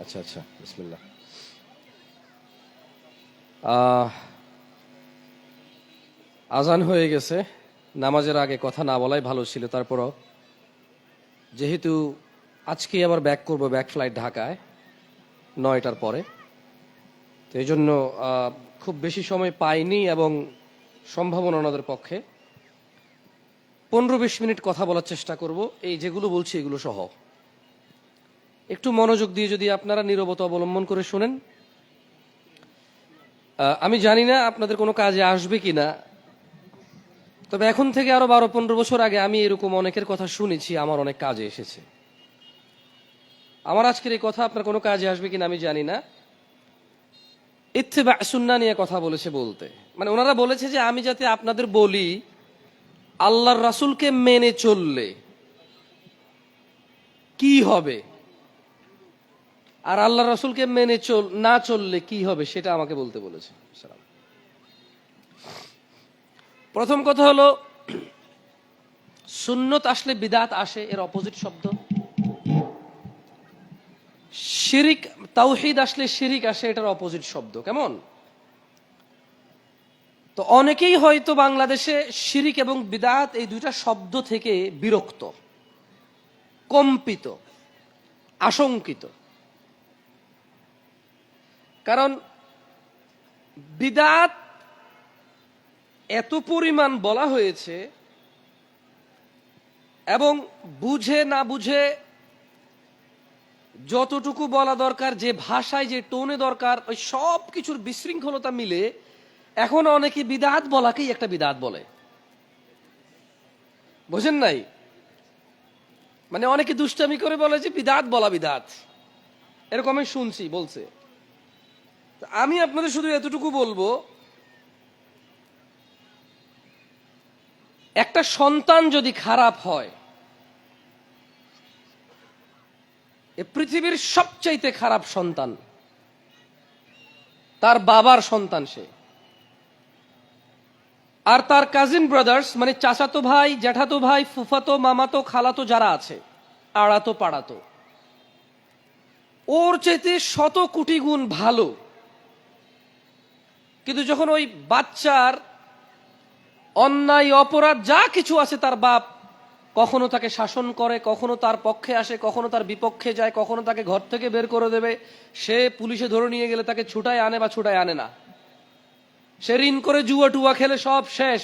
আচ্ছা আচ্ছা বিসমিল্লাহ। আহ, আজান হয়ে গেছে নামাজের আগে কথা না বলাই ভালো ছিল তারপরও যেহেতু আজকেই আবার ব্যাক করব ব্যাক ফ্লাইট ঢাকায় নয়টার পরে। তো এই জন্য খুব বেশি সময় পাইনি এবং সম্ভাবনা ওনাদের পক্ষে। পনেরো বিশ মিনিট কথা বলার চেষ্টা করব। এই যেগুলো বলছি, এগুলো সহ। একটু মনোযোগ দিয়ে যদি আপনারা নীরবতা অবলম্বন করে শোনেন। আমি জানি না আপনাদের কোনো কাজে আসবে কি না তবে এখন থেকে আরও বারো পনেরো বছর আগে আমি এরকম অনেকের কথা শুনেছি, আমার অনেক কাজে এসেছে। আমার আজকের এই কথা আপনার কোনো কাজে আসবে কিনা আমি জানি না। ইত্তেবা সুন্না নিয়ে কথা বলেছে বলতে। মানে ওনারা বলেছে যে, আমি যাতে আপনাদের বলি আল্লাহর রাসূলকে মেনে চললে কি হবে? আর আল্লাহ রাসুলকে মেনে চল, না চললে কি হবে সেটা আমাকে বলতে বলেছে। প্রথম কথা হলো, সুন্নত আসলে বিদাত আসে, এর অপোজিট শব্দ। শিরিক, তাওহিদ আসলে শিরিক আসে, এটার অপোজিট শব্দ। কেমন? তো অনেকেই হয়তো বাংলাদেশে শিরিক এবং বিদাত এই দুইটা শব্দ থেকে বিরক্ত, কম্পিত, আশঙ্কিত। কারণ বিদাত এত পরিমাণ বলা হয়েছে এবং বুঝে না বুঝে যতটুকু বলা দরকার, যে ভাষায়, যে টোনে দরকার, ওই সব কিছুর বিশৃঙ্খলতা মিলে এখন অনেকে বিদাত বলাকেই একটা বিদাত বলে। বোঝেন নাই? মানে অনেকে দুষ্টামি করে বলে যে বিদাত বলা বিদাত। এরকম আমি শুনছি, বলছে। আমি আপনাদের শুধু এতটুকু বলব, একটা সন্তান যদি খারাপ হয়, এ পৃথিবীর সবচাইতে খারাপ সন্তান, তার বাবার সন্তান সে। আর তার কাজিন ব্রাদার্স মানে চাচাতো ভাই, জ্যাঠাতো ভাই, ফুফাতো, মামাতো, খালাতো যারা আছে, আড়াতো, পাড়াতো, ওর চাইতে শত কোটি গুণ ভালো। কিন্তু যখন ওই বাচ্চার অন্যায়, অপরাধ, যা কিছু আছে তার বাপ, কখনো তাকে শাসন করে, কখনো তার পক্ষে আসে, কখনো তার বিপক্ষে যায়, কখনো তাকে ঘর থেকে বের করে দেবে, সে পুলিশে ধরে নিয়ে গেলে তাকে ছুটায় আনে বা ছুটায় আনে না। সে ঋণ করে জুয়া টুয়া খেলে সব শেষ।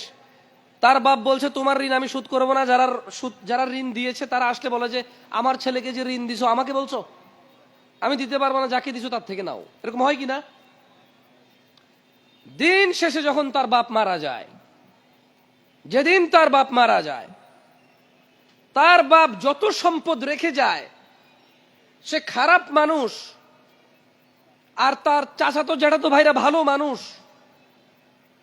তার বাপ বলছে, তোমার ঋণ আমি শোধ করব না, যারা সুদ যারা ঋণ দিয়েছে তারা আসলে বলে যে, আমার ছেলেকে যে ঋণ দিছো, আমাকে বলছো? আমি দিতে পারব না, যাকে দিছো তার থেকে নাও। এরকম হয় কি না? দিন শেষে যখন তার বাপ মারা যায়, যেদিন তার বাপ মারা যায়, তার বাপ যত সম্পদ রেখে যায়, সে খারাপ মানুষ, আর তার চাচাতো, জ্যাঠাতো ভাইরা ভালো মানুষ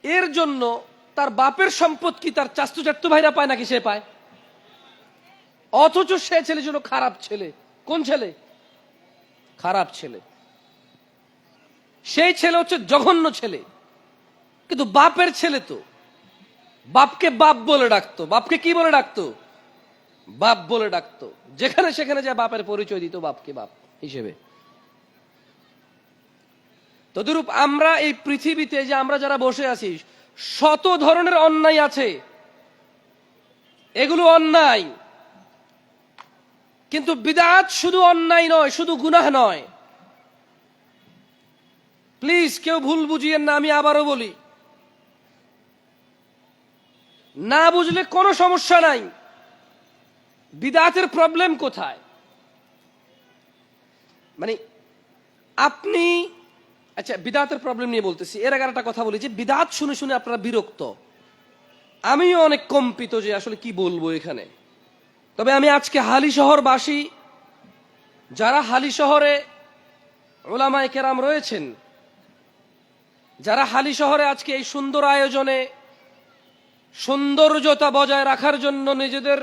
এর জন্য তার বাপের সম্পদ কি তার চাস্তু চাট্টু ভাইরা পায় নাকি সে পায়? অথচ সে ছেলে ছিল খারাপ ছেলে। কোন ছেলে? খারাপ ছেলে। সেই ছেলে হচ্ছে জঘন্য ছেলে। কিন্তু বাপের ছেলে তো। বাপকে বাপ বলে ডাকতো। বাপকে কি বলে ডাকতো? বাপ বলে ডাকতো। যেখানে সেখানে যা বাপের পরিচয় দিত বাপকে বাপ হিসেবে। তদুরূপ আমরা এই পৃথিবীতে যে আমরা যারা বসে আছি, শত ধরনের অন্যায় আছে। এগুলো অন্যায়। কিন্তু বিদাত শুধু অন্যায় নয়, শুধু গুনাহ নয়। প্লিজ কেউ ভুল বুঝিয়েন না, আমি আবারও বলি। না বুঝলে কোনো সমস্যা নাই। বিদাতের প্রবলেম কোথায়? মানে আপনি আচ্ছা বিদাতের প্রবলেম নিয়ে বলতেছি। এর আগে একটা কথা বলি যে, বিদাত শুনে শুনে আপনারা বিরক্ত। আমিও অনেক কম্পিত যে আসলে কি বলব এখানে। তবে আমি আজকে হালি শহরবাসী, যারা হালি শহরে ওলামায় কেরাম রয়েছেন, যারা হালি শহরে আজকে এই সুন্দর আয়োজনে সৌন্দর্যতা বজায় রাখার জন্য নিজেদের,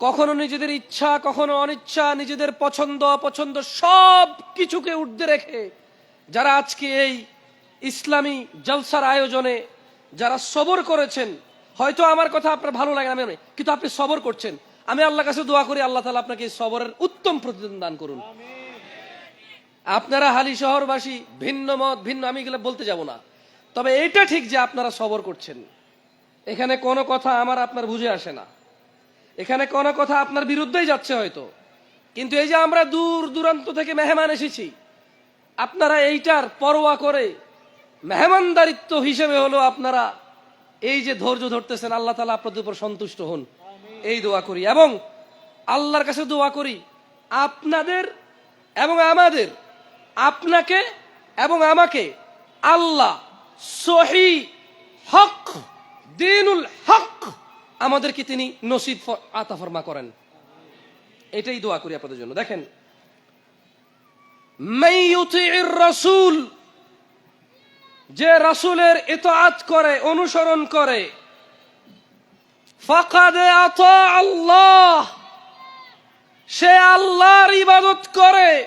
কখনো নিজেদের ইচ্ছা, কখনো অনিচ্ছা, নিজেদের পছন্দ, অপছন্দ সব কিছুকে ঊর্ধ্বে রেখে যারা আজকে এই ইসলামী জলসার আয়োজনে যারা সবর করেছেন, হয়তো আমার কথা আপনার ভালো লাগে না, আমি কিন্তু আপনি সবর করছেন। আমি আল্লাহ কাছে দোয়া করি, আল্লাহ তালা আপনাকে সবরের উত্তম প্রতিদান দান করুন। আপনারা হালি শহরবাসী, ভিন্ন মত, ভিন্ন, আমি এগুলো বলতে যাব না। তবে এটা ঠিক যে আপনারা সবর করছেন। এখানে কোনো কথা আমার আপনার বুঝে আসে না। এখানে কোনো কথা আপনার বিরুদ্ধেই যাচ্ছে হয়তো। কিন্তু এই যে আমরা দূর দূরান্ত থেকে মেহমান এসেছি আপনারা এইটার পরোয়া করে মেহমানদারিত্ব হিসেবে হলো আপনারা এই যে ধৈর্য ধরতেছেন, আল্লাহ তালা আপনাদের উপর সন্তুষ্ট হন। এই দোয়া করি। এবং আল্লাহর কাছে দোয়া করি, আপনাদের এবং আমাদের, আপনাকে এবং আমাকে আল্লাহ সহি হক, দিনুল হক আমাদেরকে তিনি নসিব ফ- আতা ফরমা করেন। এটাই দোয়া করি আপনাদের জন্য। দেখেন রাসূল যে রাসূলের ইতাআত করে, অনুসরণ করে। ফাকাদ আতা আল্লাহ সে আল্লাহর ইবাদত করে।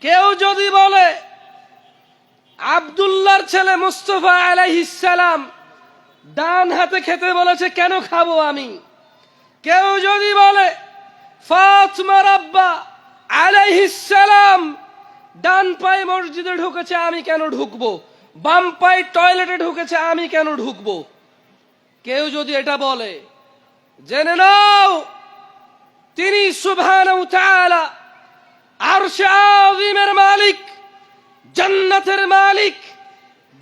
কেউ যদি বলে, আব্দুল্লাহর ছেলে মুস্তফা আলাইহিস সালাম ডান হাতে খেতে বলেছে, কেন খাব আমি? কেউ যদি বলে ফাতমার আব্বা আলাইহিস সালাম ডান পায়ে মসজিদে ঢুকেছে, আমি কেন ঢুকবো? বাম পায়ে টয়লেটে ঢুকেছে, আমি কেন ঢুকবো? কেউ যদি এটা বলে, জেনে নাও, তিনি আরশে মালিক, জান্নাতের মালিক,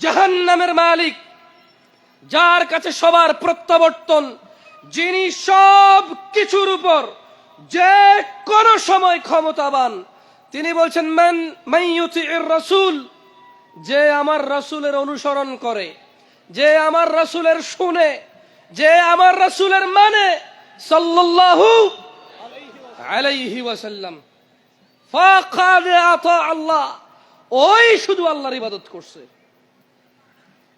জাহান্নামের মালিক, যার কাছে সবার প্রত্যাবর্তন, যিনি সব কিছুর উপর যে কোন সময় ক্ষমতাবান, তিনি বলছেন, মান মাইয়ুতির রাসূল যে আমার রাসূলের অনুসরণ করে, যে আমার রাসূলের শুনে, যে আমার রাসূলের মানে সাল্লাল্লাহু আলাইহি ওয়াসাল্লাম। ফাকাদ আতা আল্লাহ, ওই শুধু আল্লাহর ইবাদত করছে।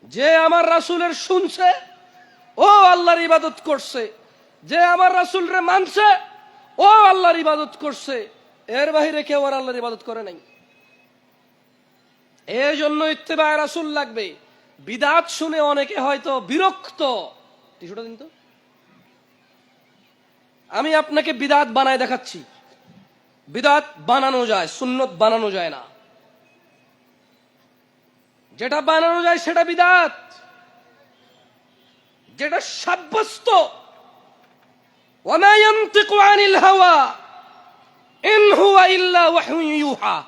যে আমার রাসূলের শুনছে, ও আল্লাহর ইবাদত করছে। যে আমার রাসূলরে মানছে ও আল্লাহর ইবাদত করছে। এর বাহিরে কেউ আর আল্লাহর ইবাদত করে নাই। এই জন্য ইত্তেবা রাসূল লাগবে। বিদাত শুনে অনেকে হয়তো বিরক্ত। টিস্যুটা দিন তো। আমি আপনাকে বিদাত বানায় দেখাচ্ছি। বিদাত বানানো যায়, সুন্নত বানানো যায় না। যেটা বানানো যায় সেটা বিদাত। যেটা সাব্যস্ত وما ينطق عن الهوى إن هو إلا وحي يوحى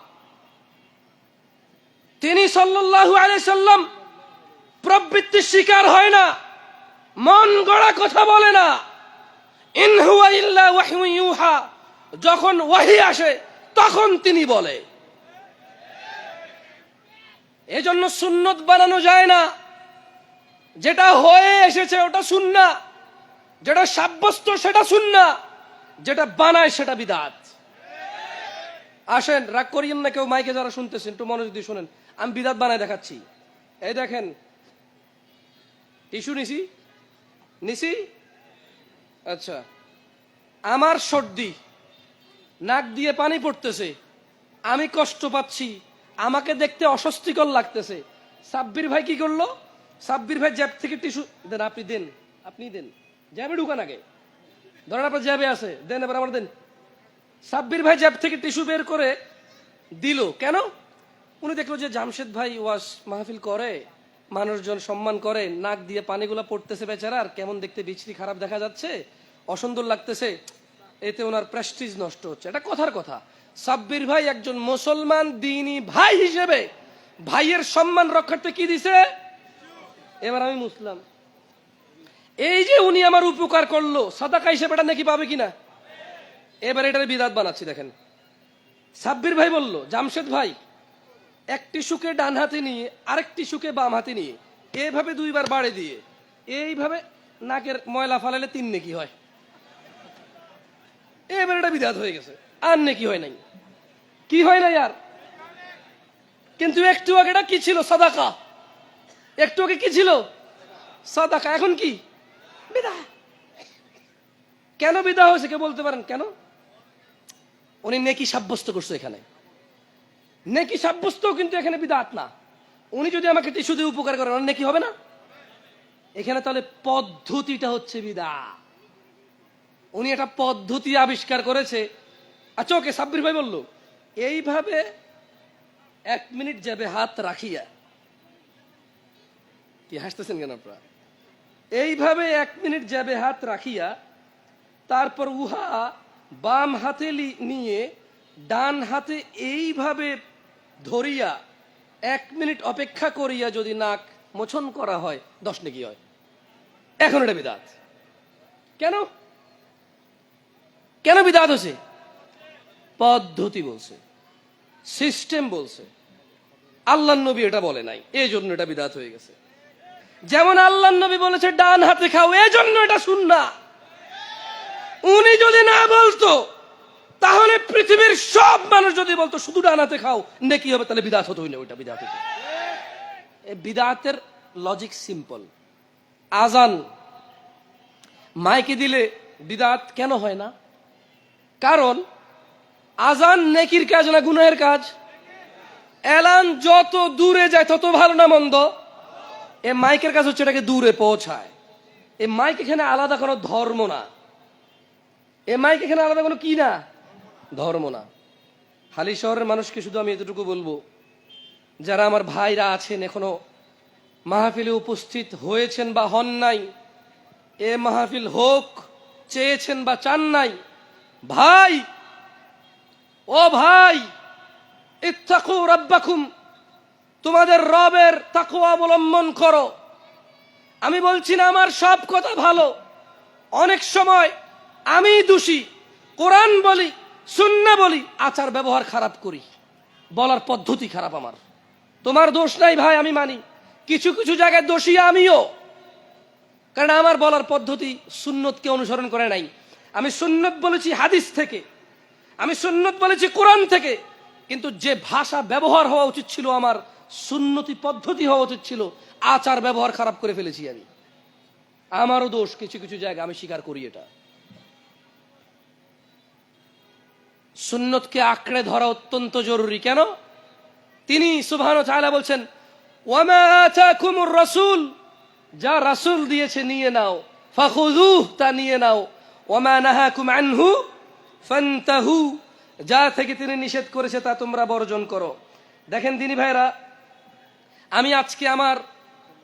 তিনি সাল্লাল্লাহু আলাইহি সাল্লাম প্রবৃত্তির শিকার হয় না মন গড়া কথা বলে না ইন হুয়া ইল্লা ওয়াহয়ু ইউহা যখন ওয়াহি আসে তখন তিনি বলে এজন্য সুন্নত বানানো যায় না যেটা হয়ে এসেছে ওটা সুন্না যেটা সাব্যস্ত সেটা সুন্না যেটা বানায় সেটা বিদাত। আসেন, রাগ করিয়েন না কেউ, মাইকে যারা শুনতেছেন, একটু মনোযোগ দিয়ে শুনেন। আমি বিদাত বানায় দেখাচ্ছি। এই দেখেন, টিস্যু নিছি? নিছি? আচ্ছা। আমার সর্দি, নাক দিয়ে পানি পড়তেছে। আমি কষ্ট পাচ্ছি, আমাকে দেখতে অস্বস্তিকর লাগতেছে। সাব্বির ভাই কি করল? সাব্বির ভাই জ্যাব থেকে টিস্যু দেন, আপনি দেন আপনি দেন। জ্যাবে ঢুকান আগে। ধরেন আপনার জ্যাবে আছে। দেন এবার আমার দেন। সাব্বির ভাই জ্যাব থেকে টিস্যু বের করে দিল। কেন? উনি দেখল যে জামশেদ ভাই ওয়াস মাহফিল করে, মানুষজন সম্মান করে, নাক দিয়ে পানিগুলো পড়তেছে বেচারার কেমন দেখতে বিচ্ছিরি খারাপ দেখা যাচ্ছে, অসুন্দর লাগতেছে, এতে ওনার প্রেস্টিজ নষ্ট হচ্ছে। এটা কথার কথা। সাব্বির ভাই একজন মুসলমান দিনী ভাই হিসেবে ভাইয়ের সম্মান রক্ষার্থে কি দিছে? এবার আমি মুসলাম। এই যে উনি আমার উপকার করল, সাদাকা হিসেবে এটা নাকি পাবে কিনা? এবার এটার বিদাত বানাচ্ছি, দেখেন। সাব্বির ভাই বলল, জামশেদ ভাই, একটি সুখে ডান হাতে নিয়ে, আরেকটি সুখে বাম হাতে নিয়ে এইভাবে দুইবার বাড়ে দিয়ে, এইভাবে নাকের ময়লা ফালালে তিন নেকি হয়। এবার এটা বিদাত হয়ে গেছে, আর নেকি হয় নাই। কি হয় নাই আর? কিন্তু একটু আগে এটা কি ছিল? সাদাকা। একটু আগে কি ছিল? সাদাকা, এখন কি? বিদা কেন বিদা হয়েছে কে বলতে পারেন? কেন? উনি নেকি সাব্যস্ত করছে এখানে। নেকি সাব্যস্ত কিন্তু এখানে বিদাত না। উনি যদি আমাকে টিস্যু দিয়ে উপকার করেন নেকি হবে না? এখানে তাহলে পদ্ধতিটা হচ্ছে বিদা উনি একটা পদ্ধতি আবিষ্কার করেছে। আচ্ছা ওকে সাব্বির ভাই বলল, এইভাবে এক মিনিট যাবে হাত রাখিয়া কি, হাসতেছেন কেন আপনারা? এইভাবে এক মিনিট যাবে হাত রাখিয়া তারপর উহা বাম হাতে নিয়ে ডান হাতে এইভাবে ধরিয়া এক মিনিট অপেক্ষা করিয়া যদি নাক মোছন করা হয়, দশ নাকি হয়। এখন এটা বিদাত। কেন? কেন বিদাত হচ্ছে পদ্ধতি বলছে সিস্টেম বলছে। আল্লাহ নবী এটা বলে নাই এই জন্য এটা বিদাত হয়ে গেছে। যেমন আল্লাহ নবী বলেছে, ডান হাতে খাও এই জন্য এটা শুননা উনি যদি না বলতো, তাহলে পৃথিবীর সব মানুষ যদি বলতো, শুধু ডান হাতে খাও, নেকি হবে, তাহলে বিদাত হতো না ওইটা, বিদাত হতো বিদাতের লজিক সিম্পল আজান, মাইকে দিলে বিদাত কেন হয় না? কারণ, আজান নেকির কাজ না গুনাহের কাজ? এলান যত দূরে যায়, তত ভালো না মন্দ। এ মাইকের কাজ হচ্ছে এটাকে দূরে পৌঁছায়। এ মাইক এখানে আলাদা কোনো ধর্ম না। এ মাইক এখানে আলাদা কোনো কি না? ধর্ম না। হালি শহরের মানুষকে শুধু আমি এতটুকু বলব, যারা আমার ভাইরা আছেন, এখনও মাহফিলে উপস্থিত হয়েছেন বা হন নাই, এ মাহফিল হোক, চেয়েছেন বা চান নাই, ভাই, ও ভাই, ইত্তাকু রাব্বাকুম তোমাদের রবের তাকু অবলম্বন করো। আমি বলছি না আমার সব কথা ভালো। অনেক সময় আমি দোষী, কোরআন বলি, সুন্না বলি, আচার ব্যবহার খারাপ করি। বলার পদ্ধতি খারাপ আমার। তোমার দোষ নাই ভাই, আমি মানি। কিছু কিছু জায়গায় দোষী আমিও। কারণ আমার বলার পদ্ধতি সুন্নতকে অনুসরণ করে নাই। আমি সুন্নত বলেছি হাদিস থেকে। আমি সুন্নত বলেছি কোরআন থেকে। কিন্তু যে ভাষা ব্যবহার হওয়া উচিত ছিল আমার সুন্নতি পদ্ধতি হওয়া উচিত ছিল। আচার ব্যবহার খারাপ করে ফেলেছি আমি। আমারও দোষ, কিছু কিছু জায়গা আমি স্বীকার করি এটা। সুন্নতকে আঁকড়ে ধরা অত্যন্ত জরুরি। কেন? তিনি সুবহান চায়লা বলছেন রাসূল যা রাসূল দিয়েছে নিয়ে নাও। ফাখুযুহ তা নিয়ে নাও। আনহু যা থেকে তিনি নিষেধ করেছে তা তোমরা বর্জন করো। দেখেন দিনী ভাইরা আমি আজকে আমার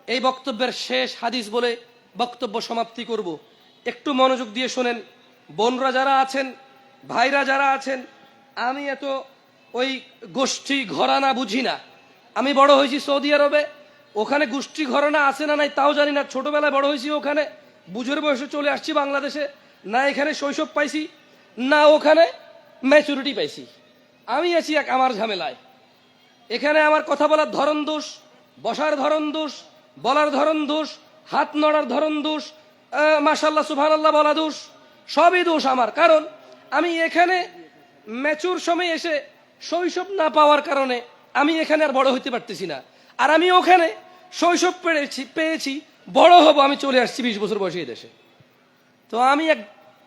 এই বক্তব্যের শেষ হাদিস বলে বক্তব্য সমাপ্তি করব। একটু মনোযোগ দিয়ে শোনেন, বোনরা যারা আছেন, ভাইরা যারা আছেন, আমি এত ওই গোষ্ঠী ঘরানা বুঝি না। আমি বড় হয়েছি সৌদি আরবে, ওখানে গোষ্ঠী ঘরানা আছে না নাই তাও জানি না। ছোটবেলায় বড় হয়েছি ওখানে, বুঝের বয়সে চলে আসছি বাংলাদেশে, না এখানে শৈশব পাইছি, না ওখানে ম্যাচুরিটি পাইছি। আমি আছি এক আমার ঝামেলায়। এখানে আমার কথা বলার ধরন দোষ বসার ধরন দোষ, বলার ধরন দোষ, হাত নড়ার ধরন দোষ মাসাল্লাহ সুভান আল্লাহ বলা দোষ, সবই দোষ আমার। কারণ আমি এখানে ম্যাচুর সময় এসে শৈশব না পাওয়ার কারণে আমি এখানে আর বড় হইতে পারতেছি না। আর আমি ওখানে শৈশব পেয়েছি পেয়েছি, বড় হব, আমি চলে আসছি বিশ বছর বয়সে দেশে। তো আমি এক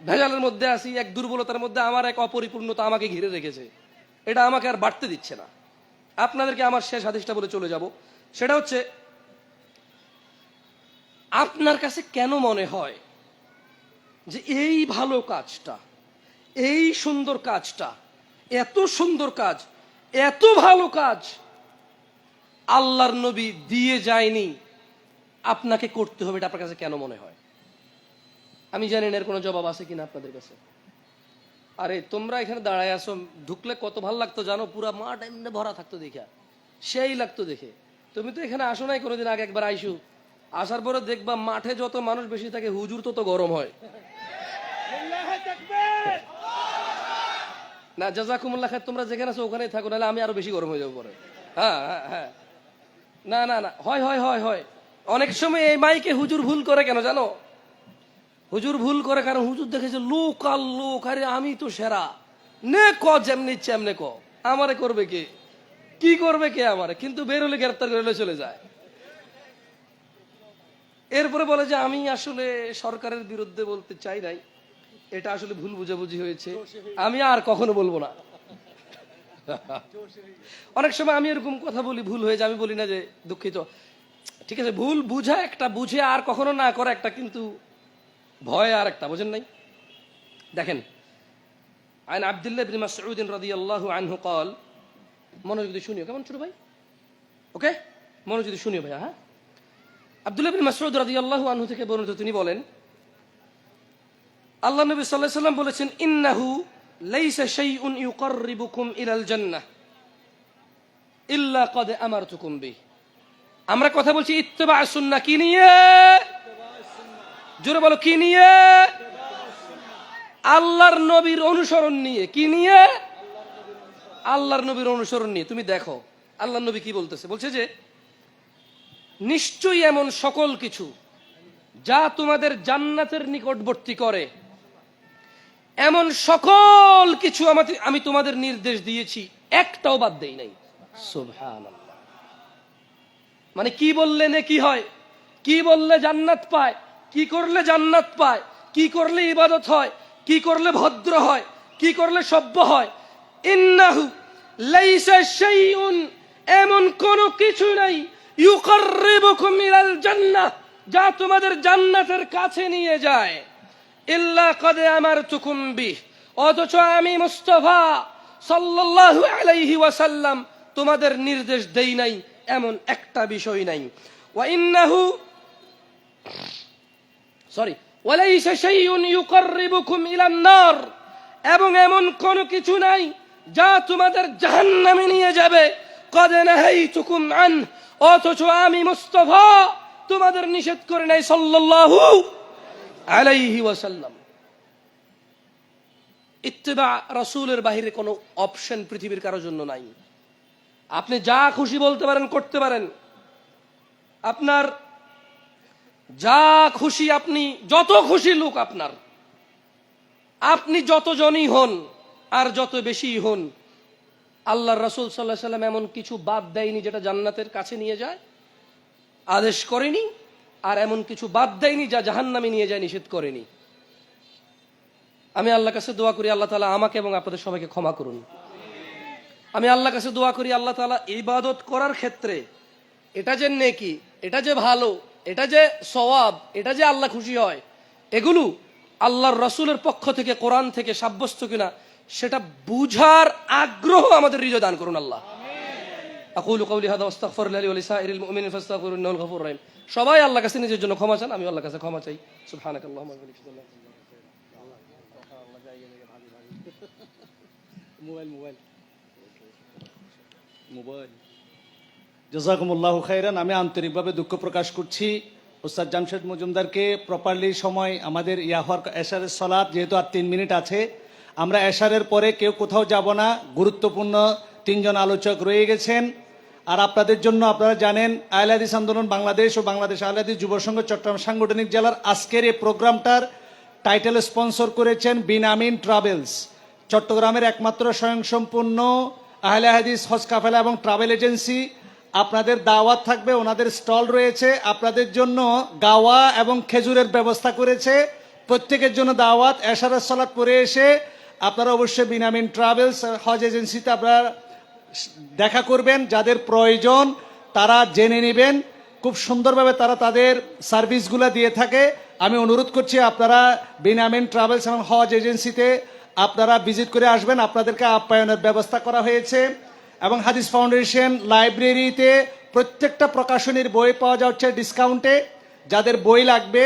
ভেজালের মধ্যে আছি, এক দুর্বলতার মধ্যে আমার এক অপরিপূর্ণতা আমাকে ঘিরে রেখেছে। এটা আমাকে আর বাড়তে দিচ্ছে না। আপনাদেরকে আমার শেষ হাদিসটা বলে চলে যাব। সেটা হচ্ছে, আপনার কাছে কেন মনে হয় যে এই ভালো কাজটা, এই সুন্দর কাজটা, এত সুন্দর কাজ, এত ভালো কাজ আল্লাহর নবী দিয়ে যায়নি, আপনাকে করতে হবে, এটা আপনার কাছে কেন মনে হয়? আমি জানি না এর কোনো জবাব আছে কিনা আপনাদের কাছে। আরে, তোমরা এখানে দাঁড়ায় আসো ঢুকলে কত ভালো লাগতো জানো? পুরা মাঠ এমনি ভরা থাকতো দেখা। সেই লাগতো দেখে। তুমি তো এখানে আসো নাই কোনোদিন আগে একবার আইসু। আসার পরে দেখবা মাঠে যত মানুষ বেশি থাকে, হুজুর তত গরম হয়। না, জাজাকুমুল্লাহ খায় তোমরা যেখানে আছো ওখানেই থাকো, নাহলে আমি আরও বেশি গরম হয়ে যাব পরে। হ্যাঁ হ্যাঁ হ্যাঁ। না না না, হয় হয় হয় হয়। অনেক সময় এই মাইকে হুজুর ভুল করে কেন জানো? হুজুর ভুল করে কারণ হুজুর দেখেছে, লোক আর লোক, আরে আমি তো সেরা। নে ক, যেমনি ইচ্ছে, এমনি ক। আমারে করবে কে? কি করবে কে আমারে কিন্তু বের হলে গ্রেপ্তার করে চলে যায় এরপরে বলে যে আমি আসলে সরকারের বিরুদ্ধে বলতে চাই নাই এটা আসলে ভুল বুঝাবুঝি হয়েছে আমি আর কখনো বলবো না অনেক সময় আমি এরকম কথা বলি ভুল হয়ে যায় আমি বলি না যে দুঃখিত ঠিক আছে ভুল বুঝা একটা বুঝে আর কখনো না করা একটা কিন্তু ভয় আর একটা বোঝেন নাই দেখেন عن عبد الله بن مسعود رضي الله عنه قال মনোযোগ দিয়ে শুনিও, কেমন ছোট ভাই? ওকে মনোযোগ দিয়ে শুনিও ভাইয়া হ্যাঁ? আব্দুল্লাহ বিন মাসউদ রাদিয়াল্লাহু আনহু থেকে বর্ণিত তিনি বলেন, আল্লাহ নবী আলাইহি সাল্লাম বলেছেন, ইন্নাহু লাইসা শাইউন ইউকাররিবুকুম ইলাল জান্নাহ ইল্লা কদ আমারতুকুম বিহি। আমরা কথা বলছি ইত্তেবা সুন্নাহ, কি নিয়ে? জোরে বলো, কি নিয়ে? আল্লাহর নবীর অনুসরণ নিয়ে, কি নিয়ে? আল্লাহর নবীর অনুসরণ নিয়ে, তুমি দেখো, আল্লাহর নবী কি বলতেছে? বলছে যে, নিশ্চয়ই এমন সকল কিছু যা তোমাদের জান্নাতের নিকটবর্তী করে। এমন সকল কিছু আমি তোমাদের নির্দেশ দিয়েছি, একটাও বাদ দেই নাই। মানে কি বললে নে কি হয়? কি বললে জান্নাত পায়? কি করলে জান্নাত পায়? কি করলে ইবাদত হয়? কি করলে ভদ্র হয়? কি করলে সভ্য হয়? ইন্নাহু লাইসা শাইউন, এমন কোন কিছু নাই। ইউকাররিবুকুম ইলাল জান্নাহ, যা তোমাদের জান্নাতের কাছে নিয়ে যায়। ইল্লা কদে আমার তুকুম্বি অথচ আমি মুস্তফা সাল্লাল্লাহু আলাইহি ওয়াসাল্লাম, তোমাদের নির্দেশ দেই নাই, এমন একটা বিষয় নাই। ওয়া ইন্নাহু, সরি ওয়ালাইসা শাইউন ইউকাররিবুকুম ইলান নার, এবং এমন কোন কিছু নাই যা তোমাদের জাহান্নামে নিয়ে যাবে। কদ অথচ আমি মুস্তফা, তোমাদের নিষেধ করে নাই সাল্লাল্লাহু আলাইহি ওয়াসাল্লাম। ইত্তেবা রাসূলের বাইরে কোনো অপশন পৃথিবীর কারোর জন্য নাই। আপনি যা খুশি বলতে পারেন, করতে পারেন। আপনার যা খুশি, আপনি যত খুশি লোক আপনার। আপনি যতজনই হন আর যত বেশি হন আল্লাহ রসুল সাল্লাহ সাল্লাম এমন কিছু বাদ দেয়নি যেটা জান্নাতের কাছে নিয়ে যায়, আদেশ করেনি, আর এমন কিছু বাদ দেয়নি যা জাহান্নামে নিয়ে যায়, নিষেধ করেনি। আমি আল্লাহ কাছে দোয়া করি, আল্লাহ তালা আমাকে এবং আপনাদের সবাইকে ক্ষমা করুন। আমি আল্লাহ কাছে দোয়া করি, আল্লাহ তালা ইবাদত করার ক্ষেত্রে এটা যে নেকি, এটা যে ভালো, এটা যে সওয়াব, এটা যে আল্লাহ খুশি হয়, এগুলো আল্লাহর রসুলের পক্ষ থেকে, কোরআন থেকে সাব্যস্ত কিনা সেটা বুঝার আগ্রহ আমাদের হৃদয় দান করুন আল্লাহ। আকুল কৌলি হাদা ওয়াস্তাগফির লিলি ওয়া লিসাইরিল মুমিনিন ফাস্তাগফিরু ইন্নাহুল গফুরুর রহিম। সবাই আল্লাহর কাছে নিজের জন্য ক্ষমা চান, আমি আল্লাহর কাছে ক্ষমা চাই। সুবহানাকাল্লাহুম্মা ওয়া বিহামদিকা মোবাইল মোবাইল। মোবাইল। জাজাকুমুল্লাহ খাইরান, আমি আন্তরিকভাবে দুঃখ প্রকাশ করছি। ওস্তাদ জামশেদ মজুমদারকে প্রপারলি সময় আমাদের ইয়াহর এশারের সলাদ যেহেতু আর তিন মিনিট আছে আমরা এশারের পরে কেউ কোথাও যাব না। গুরুত্বপূর্ণ তিনজন আলোচক রয়ে গেছেন। আর আপনাদের জন্য আপনারা জানেন আহলাদিস আন্দোলন বাংলাদেশ ও বাংলাদেশ আহলাদিস যুব সংঘ চট্টগ্রাম সাংগঠনিক জেলার আজকের এই প্রোগ্রামটার টাইটেল স্পন্সর করেছেন বিনামিন ট্রাভেলস। চট্টগ্রামের একমাত্র স্বয়ংসম্পূর্ণ আহলে হাদিস, হজ কাফেলা এবং ট্রাভেল এজেন্সি। আপনাদের দাওয়াত থাকবে, ওনাদের স্টল রয়েছে। আপনাদের জন্য গাওয়া এবং খেজুরের ব্যবস্থা করেছে। প্রত্যেকের জন্য দাওয়াত এশারাত সালাত পরে এসে আপনারা অবশ্যই বিনামিন ট্রাভেলস হজ এজেন্সিতে আপনারা দেখা করবেন, যাদের প্রয়োজন তারা জেনে নেবেন। খুব সুন্দরভাবে তারা তাদের সার্ভিসগুলো দিয়ে থাকে। আমি অনুরোধ করছি, আপনারা বিনামিন ট্রাভেলস এবং হজ এজেন্সিতে আপনারা ভিজিট করে আসবেন। আপনাদেরকে আপ্যায়নের ব্যবস্থা করা হয়েছে। এবং হাদিস ফাউন্ডেশন লাইব্রেরিতে প্রত্যেকটা প্রকাশনীর বই পাওয়া যাচ্ছে ডিসকাউন্টে যাদের বই লাগবে,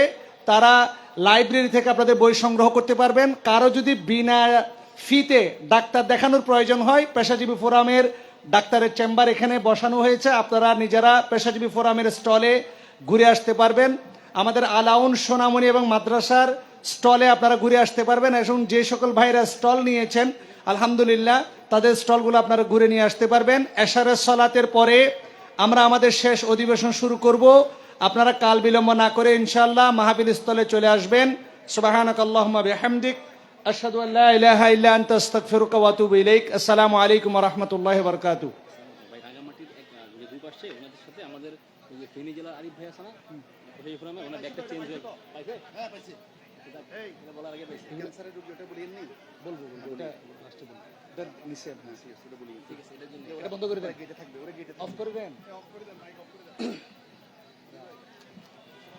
তারা লাইব্রেরি থেকে আপনাদের বই সংগ্রহ করতে পারবেন। কারও যদি বিনা ফিতে ডাক্তার দেখানোর প্রয়োজন হয়, পেশাজীবী ফোরামের ডাক্তারের চেম্বার এখানে বসানো হয়েছে। আপনারা নিজেরা পেশাজীবী ফোরামের স্টলে ঘুরে আসতে পারবেন। আমাদের আলাউন সোনামণি এবং মাদ্রাসার স্টলে আপনারা ঘুরে আসতে পারবেন। এবং যে সকল ভাইরা স্টল নিয়েছেন, আলহামদুলিল্লাহ, তাদের স্টলগুলো আপনারা ঘুরে নিয়ে আসতে পারবেন। এশারের সলাতের পরে আমরা আমাদের শেষ অধিবেশন শুরু করব। আপনারা কাল বিলম্ব না করে ইনশাআল্লাহ মাহফিল স্থলে চলে আসবেন। সুবাহানাক আল্লাহুম্মা বিহামদিক। আশহাদু আল্লা ইলাহা ইল্লা আনতা আস্তাগফিরুকা ওয়া আতুবু ইলাইক। আসসালামু আলাইকুম ওয়া রাহমাতুল্লাহি ওয়া বারাকাতুহু। ভাই রাঙামাটির এক আহ, যে ওনাদের সাথে আমাদের ফেনী জেলার আরিফ ভাই আছে না ওই ফোরামে ওনার ব্যাগটা চেঞ্জ হয়ে পাইছে। হ্যাঁ পাইছে। এটা বলার আগে পাইছে। ক্যান্সারের রোগী ওটা বলিয়েন নি বলব বলব। ওটা লাস্টে বলব। এটা নিচে হ্যাঁ। ওটা বলিয়েন ঠিক আছে এটার জন্য এটা বন্ধ করে দেন। গেটে থাকবে ওরা গেটে অফ করে দেন। অফ করে দেন মাইক অফ করে দেন।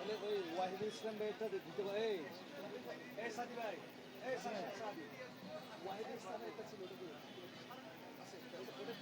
থাকলে ওই ওয়াহিদুল ইসলাম ভাইটা দিতে পারে। এই এই সাদি ভাই, এই সাদি ওয়াহিদুল ইসলাম একটা ছিল, ওটা